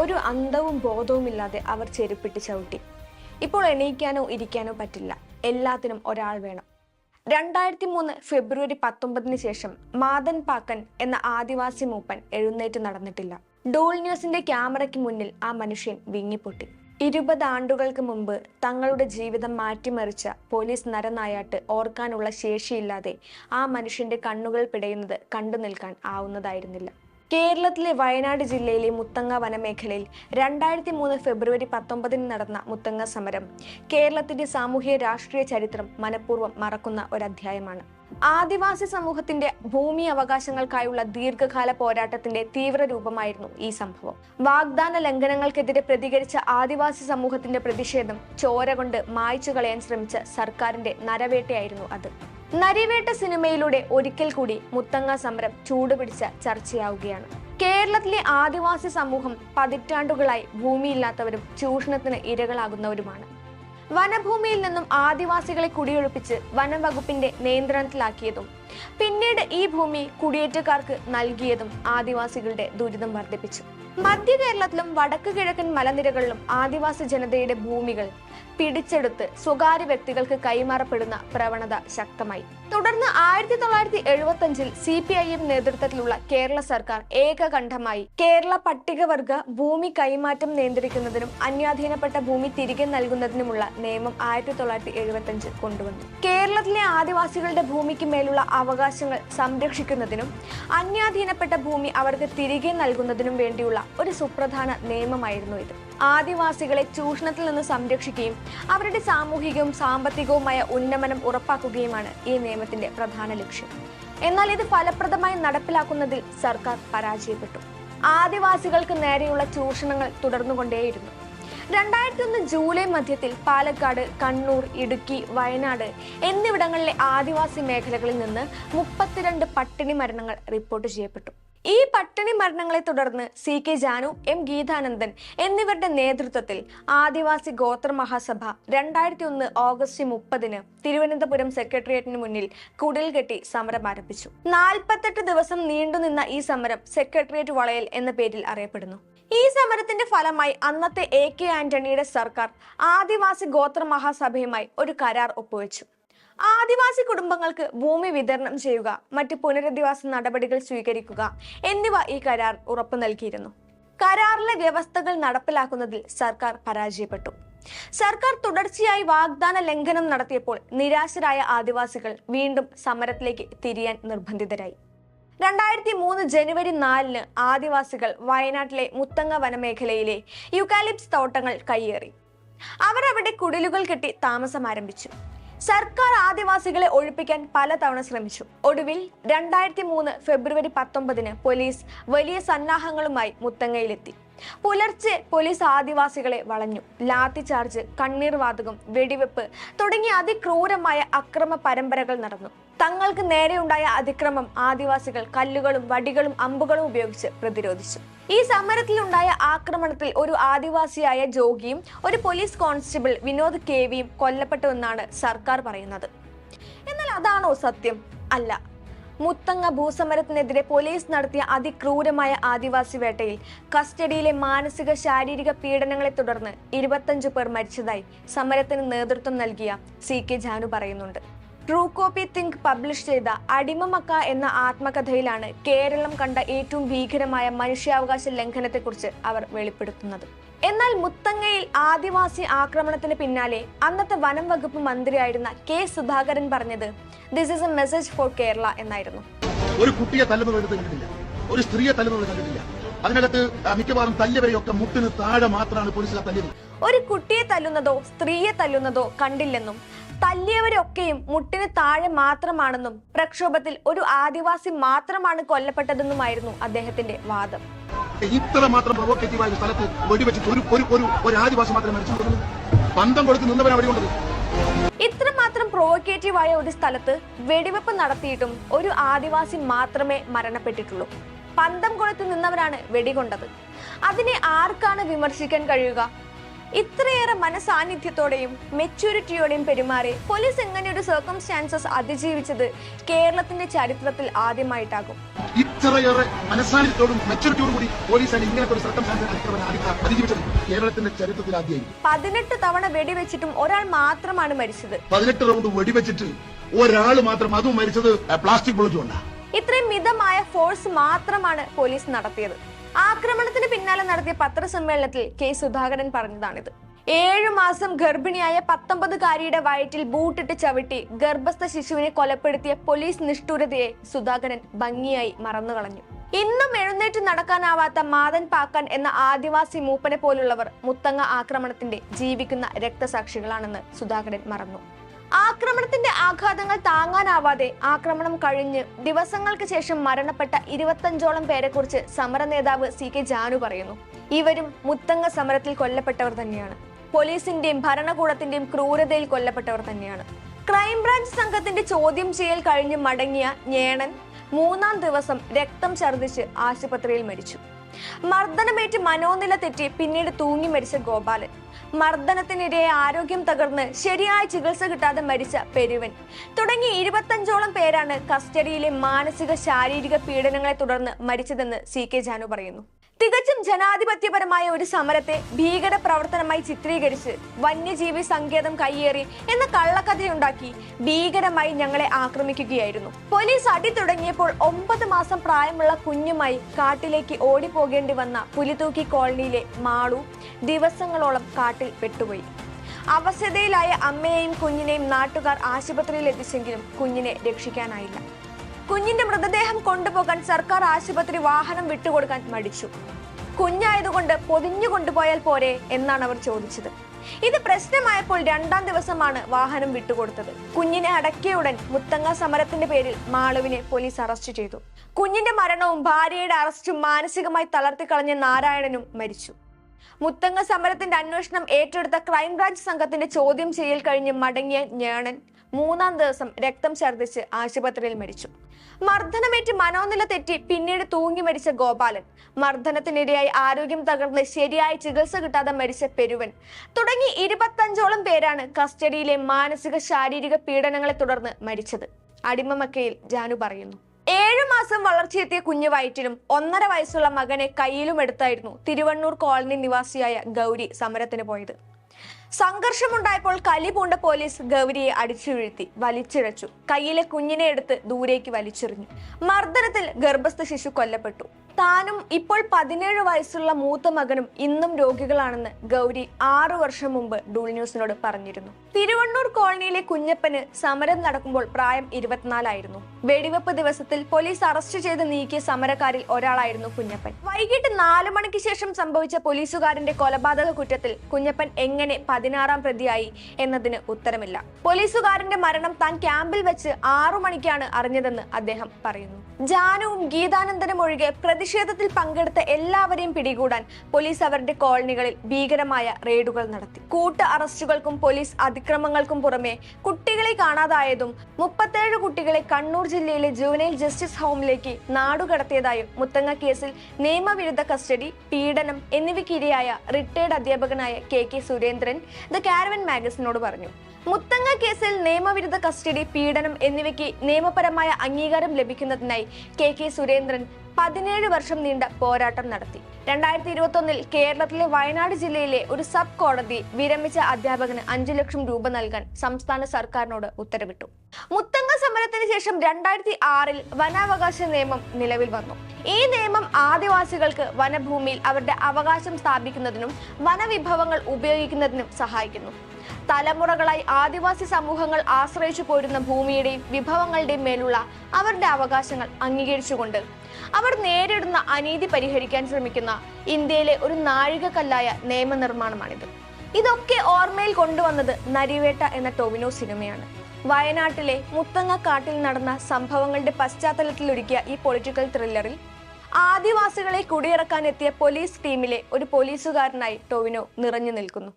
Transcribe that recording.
ഒരു അന്തവും ബോധവുമില്ലാതെ അവർ ചെരുപ്പിട്ട് ചവിട്ടി. ഇപ്പോൾ എണീക്കാനോ ഇരിക്കാനോ പറ്റില്ല. എല്ലാത്തിനും ഒരാൾ വേണം. രണ്ടായിരത്തി മൂന്ന് ഫെബ്രുവരി പത്തൊമ്പതിന് ശേഷം മാതൻ പാക്കൻ എന്ന ആദിവാസി മൂപ്പൻ എഴുന്നേറ്റ് നടന്നിട്ടില്ല. ഡോൾ ന്യൂസിന്റെ ക്യാമറയ്ക്ക് മുന്നിൽ ആ മനുഷ്യൻ വിങ്ങിപ്പൊട്ടി. ഇരുപത് ആണ്ടുകൾക്ക് മുമ്പ് തങ്ങളുടെ ജീവിതം മാറ്റിമറിച്ച പോലീസ് നരനായാട്ട് ഓർക്കാനുള്ള ശേഷിയില്ലാതെ ആ മനുഷ്യന്റെ കണ്ണുകൾ പിടയുന്നത് കണ്ടു നിൽക്കാൻ ആവുന്നതായിരുന്നില്ല. കേരളത്തിലെ വയനാട് ജില്ലയിലെ മുത്തങ്ങ വനമേഖലയിൽ രണ്ടായിരത്തി മൂന്ന് ഫെബ്രുവരി പത്തൊമ്പതിന് നടന്ന മുത്തങ്ങ സമരം കേരളത്തിന്റെ സാമൂഹ്യ രാഷ്ട്രീയ ചരിത്രം മനഃപൂർവം മറക്കുന്ന ഒരു അധ്യായമാണ്. ആദിവാസി സമൂഹത്തിന്റെ ഭൂമി അവകാശങ്ങൾക്കായുള്ള ദീർഘകാല പോരാട്ടത്തിന്റെ തീവ്ര രൂപമായിരുന്നു ഈ സംഭവം. വാഗ്ദാന ലംഘനങ്ങൾക്കെതിരെ പ്രതികരിച്ച ആദിവാസി സമൂഹത്തിന്റെ പ്രതിഷേധം ചോര കൊണ്ട് മായ്ച്ചു കളയാൻ ശ്രമിച്ച സർക്കാരിന്റെ നരവേട്ടയായിരുന്നു അത്. നരിവേട്ട സിനിമയിലൂടെ ഒരിക്കൽ കൂടി മുത്തങ്ങ സമരം ചൂടുപിടിച്ച ചർച്ചയാവുകയാണ്. കേരളത്തിലെ ആദിവാസി സമൂഹം പതിറ്റാണ്ടുകളായി ഭൂമിയില്ലാത്തവരും ചൂഷണത്തിന് ഇരകളാകുന്നവരുമാണ്. വനഭൂമിയിൽ നിന്നും ആദിവാസികളെ കുടിയൊഴിപ്പിച്ച് വനം വകുപ്പിന്റെ നിയന്ത്രണത്തിലാക്കിയതും പിന്നീട് ഈ ഭൂമി കുടിയേറ്റക്കാർക്ക് നൽകിയതും ആദിവാസികളുടെ ദുരിതം വർദ്ധിപ്പിച്ചു. മധ്യ കേരളത്തിലും വടക്ക് കിഴക്കൻ മലനിരകളിലും ആദിവാസി ജനതയുടെ ഭൂമികൾ പിടിച്ചെടുത്ത് സ്വകാര്യ വ്യക്തികൾക്ക് കൈമാറപ്പെടുന്ന പ്രവണത ശക്തമായി. തുടർന്ന് ആയിരത്തി തൊള്ളായിരത്തി എഴുപത്തി അഞ്ചിൽ സി പി ഐ എം നേതൃത്വത്തിലുള്ള കേരള സർക്കാർ ഏകകണ്ഠമായി കേരള പട്ടികവർഗ ഭൂമി കൈമാറ്റം നിയന്ത്രിക്കുന്നതിനും അന്യാധീനപ്പെട്ട ഭൂമി തിരികെ നൽകുന്നതിനുമുള്ള നിയമം ആയിരത്തി തൊള്ളായിരത്തി എഴുപത്തി അഞ്ച് കൊണ്ടുവന്നു. കേരളത്തിലെ ആദിവാസികളുടെ ഭൂമിക്ക് മേലുള്ള അവകാശങ്ങൾ സംരക്ഷിക്കുന്നതിനും അന്യാധീനപ്പെട്ട ഭൂമി അവർക്ക് തിരികെ നൽകുന്നതിനും വേണ്ടിയുള്ള ഒരു സുപ്രധാന നിയമമായിരുന്നു ഇത്. ആദിവാസികളെ ചൂഷണത്തിൽ നിന്ന് സംരക്ഷിക്കുകയും അവരുടെ സാമൂഹികവും സാമ്പത്തികവുമായ ഉന്നമനം ഉറപ്പാക്കുകയുമാണ് ഈ നിയമത്തിന്റെ പ്രധാന ലക്ഷ്യം. എന്നാൽ ഇത് ഫലപ്രദമായി നടപ്പിലാക്കുന്നതിൽ സർക്കാർ പരാജയപ്പെട്ടു. ആദിവാസികൾക്ക് നേരെയുള്ള ചൂഷണങ്ങൾ തുടർന്നുകൊണ്ടേയിരുന്നു. രണ്ടായിരത്തി ഒന്ന് ജൂലൈ മധ്യത്തിൽ പാലക്കാട് കണ്ണൂർ ഇടുക്കി വയനാട് എന്നിവിടങ്ങളിലെ ആദിവാസി മേഖലകളിൽ നിന്ന് മുപ്പത്തിരണ്ട് പട്ടിണി മരണങ്ങൾ റിപ്പോർട്ട് ചെയ്യപ്പെട്ടു. ഈ പട്ടിണി മരണങ്ങളെ തുടർന്ന് C K Janu M Geethanandan എന്നിവരുടെ നേതൃത്വത്തിൽ ആദിവാസി ഗോത്ര മഹാസഭ രണ്ടായിരത്തി ഒന്ന് ഓഗസ്റ്റ് മുപ്പതിന് തിരുവനന്തപുരം സെക്രട്ടേറിയറ്റിന് മുന്നിൽ കുടിൽ കെട്ടി സമരം ആരംഭിച്ചു. നാൽപ്പത്തെട്ട് ദിവസം നീണ്ടുനിന്ന ഈ സമരം സെക്രട്ടേറിയറ്റ് വളയൽ എന്ന പേരിൽ അറിയപ്പെടുന്നു. ഈ സമരത്തിന്റെ ഫലമായി അന്നത്തെ എ കെ ആന്റണിയുടെ സർക്കാർ ആദിവാസി ഗോത്ര മഹാസഭയുമായി ഒരു കരാർ ഒപ്പുവെച്ചു. ആദിവാസി കുടുംബങ്ങൾക്ക് ഭൂമി വിതരണം ചെയ്യുക മറ്റ് പുനരധിവാസ നടപടികൾ സ്വീകരിക്കുക എന്നിവ ഈ കരാർ ഉറപ്പു നൽകിയിരുന്നു. കരാറിലെ വ്യവസ്ഥകൾ നടപ്പിലാക്കുന്നതിൽ സർക്കാർ പരാജയപ്പെട്ടു. സർക്കാർ തുടർച്ചയായി വാഗ്ദാന ലംഘനം നടത്തിയപ്പോൾ നിരാശരായ ആദിവാസികൾ വീണ്ടും സമരത്തിലേക്ക് തിരിയാൻ നിർബന്ധിതരായി. രണ്ടായിരത്തി മൂന്ന് ജനുവരി നാലിന് ആദിവാസികൾ വയനാട്ടിലെ മുത്തങ്ങ വനമേഖലയിലെ യുക്കാലിപ്സ് തോട്ടങ്ങൾ കയ്യേറി. അവർ അവിടെ കുടിലുകൾ കെട്ടി താമസം ആരംഭിച്ചു സർക്കാർ ആദിവാസികളെ ഒഴിപ്പിക്കാൻ പലതവണ ശ്രമിച്ചു. ഒടുവിൽ രണ്ടായിരത്തി മൂന്ന് ഫെബ്രുവരി പത്തൊമ്പതിന് പോലീസ് വലിയ സന്നാഹങ്ങളുമായി മുത്തങ്ങയിലെത്തി. പുലർച്ചെ പോലീസ് ആദിവാസികളെ വളഞ്ഞു. ലാത്തി ചാർജ് കണ്ണീർ വാതകം വെടിവെപ്പ് തുടങ്ങിയ അതിക്രൂരമായ അക്രമ പരമ്പരകൾ നടന്നു. തങ്ങൾക്ക് നേരെയുണ്ടായ അതിക്രമം ആദിവാസികൾ കല്ലുകളും വടികളും അമ്പുകളും ഉപയോഗിച്ച് പ്രതിരോധിച്ചു. ഈ സമരത്തിലുണ്ടായ ആക്രമണത്തിൽ ഒരു ആദിവാസിയായ ജോഗിയും ഒരു പോലീസ് കോൺസ്റ്റബിൾ വിനോദ് കെ വിയും കൊല്ലപ്പെട്ടുവെന്നാണ് സർക്കാർ പറയുന്നത്. എന്നാൽ അതാണോ സത്യം? അല്ല. മുത്തങ്ങ ഭൂസമരത്തിനെതിരെ പോലീസ് നടത്തിയ അതിക്രൂരമായ ആദിവാസി വേട്ടയിൽ കസ്റ്റഡിയിലെ മാനസിക ശാരീരിക പീഡനങ്ങളെ തുടർന്ന് ഇരുപത്തഞ്ചു പേർ മരിച്ചതായി സമരത്തിന് നേതൃത്വം നൽകിയ സി കെ ജാനു പറയുന്നുണ്ട്. ട്രൂ കോപ്പി തിങ്ക് പബ്ലിഷ് ചെയ്ത അടിമമക്ക എന്ന ആത്മകഥയിലാണ് കേരളം കണ്ട ഏറ്റവും ഭീകരമായ മനുഷ്യാവകാശ ലംഘനത്തെക്കുറിച്ച് അവർ വെളിപ്പെടുത്തുന്നത്. എന്നാൽ മുത്തങ്ങയിൽ ആദിവാസി ആക്രമണത്തിന് പിന്നാലെ അന്നത്തെ വനം വകുപ്പ് മന്ത്രിയായിരുന്ന കെ സുധാകരൻ പറഞ്ഞത് this is a message for Kerala എന്നായിരുന്നു. ഒരു കുട്ടിയെ തല്ലുന്നത് കണ്ടിട്ടില്ല. ഒരു സ്ത്രീയെ തല്ലുന്നത് കണ്ടിട്ടില്ല. അതിനകത്ത് മിക്കവാറും തല്ലിയവരെയൊക്കെ മുട്ടിന് താഴെ മാത്രമാണ് പോലീസുകാർ തല്ലിയത്. ഒരു കുട്ടിയെ തല്ലുന്നതോ സ്ത്രീയെ തല്ലുന്നതോ കണ്ടില്ലെന്നും തല്ലിയവരൊക്കെയും മുട്ടിന് താഴെ മാത്രമാണെന്നും പ്രക്ഷോഭത്തിൽ ഒരു ആദിവാസി മാത്രമാണ് കൊല്ലപ്പെട്ടതെന്നുമായിരുന്നു അദ്ദേഹത്തിന്റെ വാദം. ഇത്ര മാത്രം പ്രൊവോക്കേറ്റീവായ ഒരു സ്ഥലത്ത് വെടിവെച്ചിട്ട് ഒരു ഒരു ഒരു ഒരു ആദിവാസി മാത്രമേ മരിച്ചു പന്തം കൊടുത്ത് നിന്നവനാണ് അവിടെ കൊണ്ടത് ഇത്രമാത്രം പ്രൊവോക്കേറ്റീവായ ഒരു സ്ഥലത്ത് വെടിവെപ്പ് നടത്തിയിട്ടും ഒരു ആദിവാസി മാത്രമേ മരണപ്പെട്ടിട്ടുള്ളൂ. പന്തം കൊടുത്ത് നിന്നവരാണ് വെടികൊണ്ടത്. അതിനെ ആർക്കാണ് വിമർശിക്കാൻ കഴിയുക? ഇത്രയേറെ മനസാന്നിധ്യത്തോടെയും മെച്യൂരിറ്റിയോടെയും പെരുമാറി പോലീസ് ഇങ്ങനെ ഒരു സർക്കംസ്റ്റാൻസസ് അതിജീവിച്ചത് കേരളത്തിന്റെ ചരിത്രത്തിൽ ആദ്യമായിട്ടാകും. ഇത്രയേറെ മനസ്സാന്നിധ്യത്തോടും മെച്ചൂരിറ്റിയോടും കൂടി പോലീസാണ് ഇങ്ങനത്തെ ഒരു സർക്കം അതിജീവിച്ചത് കേരളത്തിന്റെ ചരിത്രത്തിൽ പതിനെട്ട് തവണ വെടിവെച്ചിട്ടും ഒരാൾ മാത്രമാണ് മരിച്ചത്. പതിനെട്ട് റൗണ്ട് വെടിവെച്ചിട്ട് ഒരാൾ മാത്രം അതും മരിച്ചത് പ്ലാസ്റ്റിക് ബുള്ളറ്റ് കൊണ്ടാണ് ഇത്രയും മിതമായ ഫോഴ്സ് മാത്രമാണ് പോലീസ് നടത്തിയത്. ആക്രമണത്തിന് പിന്നാലെ നടത്തിയ പത്രസമ്മേളനത്തിൽ കെ സുധാകരൻ പറഞ്ഞതാണിത്. ഏഴു മാസം ഗർഭിണിയായ പത്തൊമ്പതുകാരിയുടെ വയറ്റിൽ ബൂട്ടിട്ട് ചവിട്ടി ഗർഭസ്ഥ ശിശുവിനെ കൊലപ്പെടുത്തിയ പോലീസ് നിഷ്ഠൂരതയെ സുധാകരൻ ഭംഗിയായി മറന്നുകളഞ്ഞു. ഇന്നും എഴുന്നേറ്റ് നടക്കാനാവാത്ത മാതൻ പാക്കൻ എന്ന ആദിവാസി മൂപ്പനെ പോലുള്ളവർ മുത്തങ്ങ ആക്രമണത്തിന്റെ ജീവിക്കുന്ന രക്തസാക്ഷികളാണെന്ന് സുധാകരൻ മറന്നു. ആക്രമണത്തിന്റെ ആഘാതങ്ങൾ താങ്ങാനാവാതെ ആക്രമണം കഴിഞ്ഞ് ദിവസങ്ങൾക്ക് ശേഷം മരണപ്പെട്ട ഇരുപത്തഞ്ചോളം പേരെക്കുറിച്ച് സമര നേതാവ് സി കെ ജാനു പറയുന്നു. ഇവരും മുത്തങ്ങ സമരത്തിൽ കൊല്ലപ്പെട്ടവർ തന്നെയാണ്. പോലീസിന്റെയും ഭരണകൂടത്തിന്റെയും ക്രൂരതയിൽ കൊല്ലപ്പെട്ടവർ തന്നെയാണ്. ക്രൈംബ്രാഞ്ച് സംഘത്തിന്റെ ചോദ്യം ചെയ്യൽ കഴിഞ്ഞ് മടങ്ങിയ ഞേണൻ മൂന്നാം ദിവസം രക്തം ഛർദ്ദിച്ച് ആശുപത്രിയിൽ മരിച്ചു. മർദ്ദനമേറ്റ് മനോനില തെറ്റി പിന്നീട് തൂങ്ങി മരിച്ച ഗോപാലൻ. മർദ്ദനത്തിനിടെ ആരോഗ്യം തകർന്ന് ശരിയായ ചികിത്സ കിട്ടാതെ മരിച്ച പെരുവൻ. തുടങ്ങി ഇരുപത്തഞ്ചോളം പേരാണ് കസ്റ്റഡിയിലെ മാനസിക ശാരീരിക പീഡനങ്ങളെ തുടർന്ന് മരിച്ചതെന്ന് സി കെ ജാനു പറയുന്നു. തികച്ചും ജനാധിപത്യപരമായ ഒരു സമരത്തെ ഭീകര പ്രവർത്തനമായി ചിത്രീകരിച്ച് വന്യജീവി സങ്കേതം കയ്യേറി എന്ന കള്ളക്കഥയുണ്ടാക്കി ഭീകരമായി ഞങ്ങളെ ആക്രമിക്കുകയായിരുന്നു. പോലീസ് അടി തുടങ്ങിയപ്പോൾ ഒമ്പത് മാസം പ്രായമുള്ള കുഞ്ഞുമായി കാട്ടിലേക്ക് ഓടിപ്പോകേണ്ടി വന്ന പുലിതൂക്കി കോളനിയിലെ മാളു ദിവസങ്ങളോളം കാട്ടിൽ പെട്ടുപോയി. അവസ്ഥതയിലായ അമ്മയെയും കുഞ്ഞിനെയും നാട്ടുകാർ ആശുപത്രിയിൽ എത്തിച്ചെങ്കിലും കുഞ്ഞിനെ രക്ഷിക്കാനായില്ല. കുഞ്ഞിന്റെ മൃതദേഹം കൊണ്ടുപോകാൻ സർക്കാർ ആശുപത്രി വാഹനം വിട്ടുകൊടുക്കാൻ മടിച്ചു. കുഞ്ഞായതുകൊണ്ട് പൊതിഞ്ഞു കൊണ്ടുപോയാൽ പോരെ എന്നാണ് അവർ ചോദിച്ചത്. ഇത് പ്രശ്നമായപ്പോൾ രണ്ടാം ദിവസമാണ് വാഹനം വിട്ടുകൊടുത്തത്. കുഞ്ഞിനെ അടക്കിയ ഉടൻ മുത്തങ്ങ സമരത്തിന്റെ പേരിൽ മാളുവിനെ പോലീസ് അറസ്റ്റ് ചെയ്തു. കുഞ്ഞിന്റെ മരണവും ഭാര്യയുടെ അറസ്റ്റും മാനസികമായി തളർത്തിക്കളഞ്ഞ നാരായണനും മരിച്ചു. മുത്തങ്ങ സമരത്തിന്റെ അന്വേഷണം ഏറ്റെടുത്ത ക്രൈംബ്രാഞ്ച് സംഘത്തിന്റെ ചോദ്യം ചെയ്യൽ കഴിഞ്ഞ് മടങ്ങിയ ഞാണൻ മൂന്നാം ദിവസം രക്തം ഛർദ്ദിച്ച് ആശുപത്രിയിൽ മരിച്ചു. മർദ്ദനമേറ്റ് മനോനില തെറ്റി പിന്നീട് തൂങ്ങി മരിച്ച ഗോപാലൻ. മർദ്ദനത്തിനിരയായി ആരോഗ്യം തകർന്ന് ശരിയായ ചികിത്സ കിട്ടാതെ മരിച്ച പെരുവൻ. തുടങ്ങി ഇരുപത്തഞ്ചോളം പേരാണ് കസ്റ്റഡിയിലെ മാനസിക ശാരീരിക പീഡനങ്ങളെ തുടർന്ന് മരിച്ചത്. അടിമമക്കയിൽ ജാനു പറയുന്നു. ഏഴു മാസം വളർച്ചയെത്തിയ കുഞ്ഞു വയറ്റിലും ഒന്നര വയസ്സുള്ള മകനെ കയ്യിലും എടുത്തായിരുന്നു തിരുവണ്ണൂർ കോളനി നിവാസിയായ ഗൗരി സമരത്തിന് പോയത്. സംഘർഷമുണ്ടായപ്പോൾ കലി പൂണ്ട പോലീസ് ഗൗരിയെ അടിച്ചു വീഴ്ത്തി വലിച്ചിഴച്ചു. കയ്യിലെ കുഞ്ഞിനെ എടുത്ത് ദൂരേക്ക് വലിച്ചെറിഞ്ഞു. മർദ്ദനത്തിൽ ഗർഭസ്ഥ ശിശു കൊല്ലപ്പെട്ടു. താനും ഇപ്പോൾ പതിനേഴ് വയസ്സുള്ള മൂത്ത മകനും ഇന്നും രോഗികളാണെന്ന് ഗൗരി ആറു വർഷം മുമ്പ് ഡൂൾ ന്യൂസിനോട് പറഞ്ഞിരുന്നു. തിരുവണ്ണൂർ കോളനിയിലെ കുഞ്ഞപ്പന് സമരം നടക്കുമ്പോൾ പ്രായം ഇരുപത്തിനാലായിരുന്നു. വെടിവെപ്പ് ദിവസത്തിൽ പോലീസ് അറസ്റ്റ് ചെയ്ത് നീക്കിയ സമരക്കാരിൽ ഒരാളായിരുന്നു കുഞ്ഞപ്പൻ. വൈകിട്ട് നാലു മണിക്ക് ശേഷം സംഭവിച്ച പോലീസുകാരന്റെ കൊലപാതക കുറ്റത്തിൽ കുഞ്ഞപ്പൻ എങ്ങനെ പതിനാറാം പ്രതിയായി എന്നതിന് ഉത്തരമില്ല. പോലീസുകാരന്റെ മരണം താൻ ക്യാമ്പിൽ വെച്ച് ആറു മണിക്കാണ് അറിഞ്ഞതെന്ന് അദ്ദേഹം പറയുന്നു. ജാനുവും ഗീതാനന്ദനും ഒഴികെ പ്രതിഷേധത്തിൽ പങ്കെടുത്ത എല്ലാവരെയും പിടികൂടാൻ പോലീസ് അവരുടെ കോളനികളിൽ ഭീകരമായ റെയ്ഡുകൾ നടത്തി. കൂട്ട അറസ്റ്റുകൾക്കും പോലീസ് അതിക്രമങ്ങൾക്കും പുറമെ കുട്ടികളെ കാണാതായതും മുപ്പത്തേഴ് കുട്ടികളെ കണ്ണൂർ ജില്ലയിലെ ജുവനൈൽ ജസ്റ്റിസ് ഹോമിലേക്ക് നാടുകടത്തിയതായും മുത്തങ്ങ കേസിൽ നിയമവിരുദ്ധ കസ്റ്റഡി പീഡനം എന്നിവയ്ക്കിരയായ റിട്ടയർഡ് അധ്യാപകനായ K K Surendran the Caravan മാഗസിനോട് പറഞ്ഞു. മുത്തങ്ങ കേസിൽ നിയമവിരുദ്ധ കസ്റ്റഡി പീഡനം എന്നിവയ്ക്ക് നിയമപരമായ അംഗീകാരം ലഭിക്കുന്നതിനായി കെ കെ സുരേന്ദ്രൻ പതിനേഴ് വർഷം നീണ്ട പോരാട്ടം നടത്തി. രണ്ടായിരത്തി ഇരുപത്തി ഒന്നിൽ കേരളത്തിലെ വയനാട് ജില്ലയിലെ ഒരു സബ് കോടതി വിരമിച്ച അധ്യാപകന് അഞ്ചു ലക്ഷം രൂപ നൽകാൻ സംസ്ഥാന സർക്കാരിനോട് ഉത്തരവിട്ടു. മുത്തങ്ങ സമരത്തിന് ശേഷം രണ്ടായിരത്തി ആറിൽ വനാവകാശ നിയമം നിലവിൽ വന്നു. ഈ നിയമം ആദിവാസികൾക്ക് വനഭൂമിയിൽ അവരുടെ അവകാശം സ്ഥാപിക്കുന്നതിനും വനവിഭവങ്ങൾ ഉപയോഗിക്കുന്നതിനും സഹായിക്കുന്നു. തലമുറകളായി ആദിവാസി സമൂഹങ്ങൾ ആശ്രയിച്ചു പോരുന്ന ഭൂമിയുടെയും വിഭവങ്ങളുടെയും മേലുള്ള അവരുടെ അവകാശങ്ങൾ അംഗീകരിച്ചുകൊണ്ട് അവർ നേരിടുന്ന അനീതി പരിഹരിക്കാൻ ശ്രമിക്കുന്ന ഇന്ത്യയിലെ ഒരു നാഴികക്കല്ലായ നിയമനിർമ്മാണമാണിത്. ഇതൊക്കെ ഓർമ്മയിൽ കൊണ്ടുവന്നത് നരിവേട്ട എന്ന ടൊവിനോ സിനിമയാണ്. വയനാട്ടിലെ മുത്തങ്ങക്കാട്ടിൽ നടന്ന സംഭവങ്ങളുടെ പശ്ചാത്തലത്തിൽ ഒരുക്കിയ ഈ പൊളിറ്റിക്കൽ ത്രില്ലറിൽ ആദിവാസികളെ കുടിയിറക്കാൻ എത്തിയ പോലീസ് ടീമിലെ ഒരു പോലീസുകാരനായി ടൊവിനോ നിറഞ്ഞു നിൽക്കുന്നു.